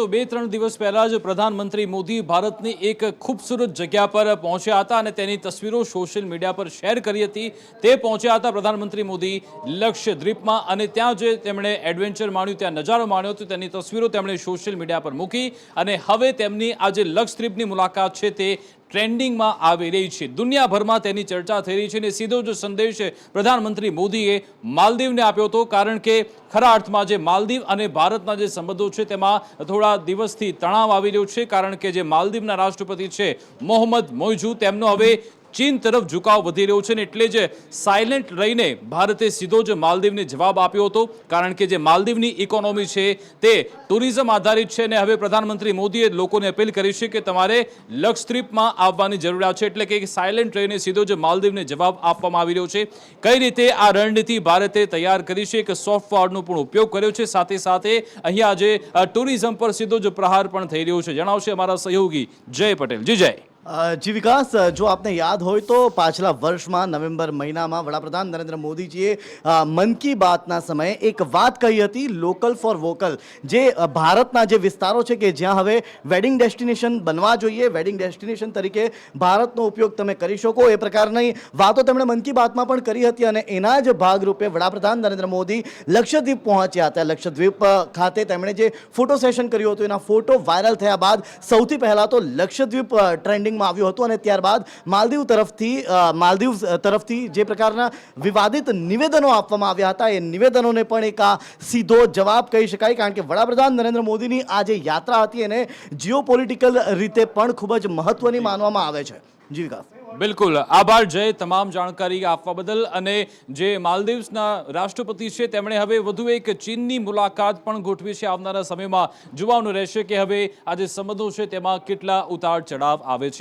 તો બે ત્રણ દિવસ પહેલા જ પ્રધાનમંત્રી મોદી ભારતની એક ખૂબસૂરત જગ્યા પર પહોંચ્યા હતા અને તેની તસવીરો સોશિયલ મીડિયા પર શેર કરી હતી. તે પહોંચ્યા હતા પ્રધાનમંત્રી મોદી લક્ષદ્વીપમાં અને ત્યાં જે તેમણે એડવેન્ચર માણ્યું, ત્યાં નજારો માણ્યો હતો. તેની તસવીરો તેમણે સોશિયલ મીડિયા પર મૂકી અને હવે તેમની આ જે લક્ષદ્વીપની મુલાકાત છે તે ટ્રેન્ડિંગમાં આવી રહી છે. દુનિયાભરમાં તેની ચર્ચા થઈ રહી છે અને સીધો જ સંદેશ પ્રધાનમંત્રી મોદીએ માલદીવને આપ્યો હતો. કારણ કે ખરા અર્થમાં જે માલદીવ અને ભારતના જે સંબંધો છે તેમાં થોડા દિવસથી તણાવ આવી રહ્યો છે. કારણ કે જે માલદીવના રાષ્ટ્રપતિ છે મોહમ્મદ મોઇજુ તેમનો હવે ચીન તરફ ઝુકાવ વધી રહ્યો છે ને એટલે જ સાયલેન્ટ રહીને ભારતે સીધો જ માલદીવને જવાબ આપ્યો હતો. કારણ કે જે માલદીવની ઇકોનોમી છે તે ટુરિઝમ આધારિત છે અને હવે પ્રધાનમંત્રી મોદીએ લોકોને અપીલ કરી છે કે તમારે લક્ષદ્વીપમાં આવવાની જરૂરિયાત છે એટલે કે સાયલેન્ટ રહીને સીધો જ માલદીવને જવાબ આપવામાં આવી રહ્યો છે. કઈ રીતે આ રણનીતિ ભારતે તૈયાર કરી છે એક સોફ્ટવેરનો પણ ઉપયોગ કર્યો છે? સાથે સાથે અહીંયા જે ટુરિઝમ પર સીધો જ પ્રહાર પણ થઈ રહ્યો છે. જણાવશે અમારા સહયોગી જય પટેલ. જી, જય. જી વિકાસ જો આપને યાદ હોય તો પાછલા વર્ષમાં નવેમ્બર મહિનામાં વડાપ્રધાન નરેન્દ્ર મોદીજીએ મન કી બાતના સમયે એક વાત કહી હતી લોકલ ફોર વોકલ જે ભારતના જે વિસ્તારો છે કે જ્યાં હવે વેડિંગ ડેસ્ટિનેશન બનવા જોઈએ વેડિંગ ડેસ્ટિનેશન તરીકે ભારતનો ઉપયોગ તમે કરી શકો. એ પ્રકારની વાતો તેમણે મન કી બાતમાં પણ કરી હતી અને એના જ ભાગરૂપે વડાપ્રધાન નરેન્દ્ર મોદી લક્ષદ્વીપ પહોંચ્યા હતા. લક્ષદ્વીપ ખાતે તેમણે જે ફોટો સેશન કર્યું હતું એના ફોટો વાયરલ થયા બાદ સૌથી પહેલાં તો લક્ષદ્વીપ અ, ટ્રેન્ડિંગમાં આવ્યું હતું અને ત્યારબાદ માલદીવ તરફથી માલદીવ તરફથી જે પ્રકારના વિવાદિત નિવેદનો આપવામાં આવ્યા હતા, એ નિવેદનોને પણ એક આ સીધો જવાબ કહી શકાય કારણ કે વડાપ્રધાન નરેન્દ્ર મોદીની આ જે યાત્રા હતી એને જીઓ રીતે પણ ખૂબ જ મહત્વની માનવામાં આવે છે. જી બિલકુલ. આભાર, જય. તમામ જાણકારી આપવા બદલ અને જે માલદીવ્સના રાષ્ટ્રપતિ છે, તેમણે હવે વધુ એક ચીનની મુલાકાત પણ ગોઠવી છે આવનારા સમયમાં. જોવાનું રહેશે કે હવે આ જે સંબંધો છે, તેમાં કેટલા ઉતાર ચઢાવ આવે છે.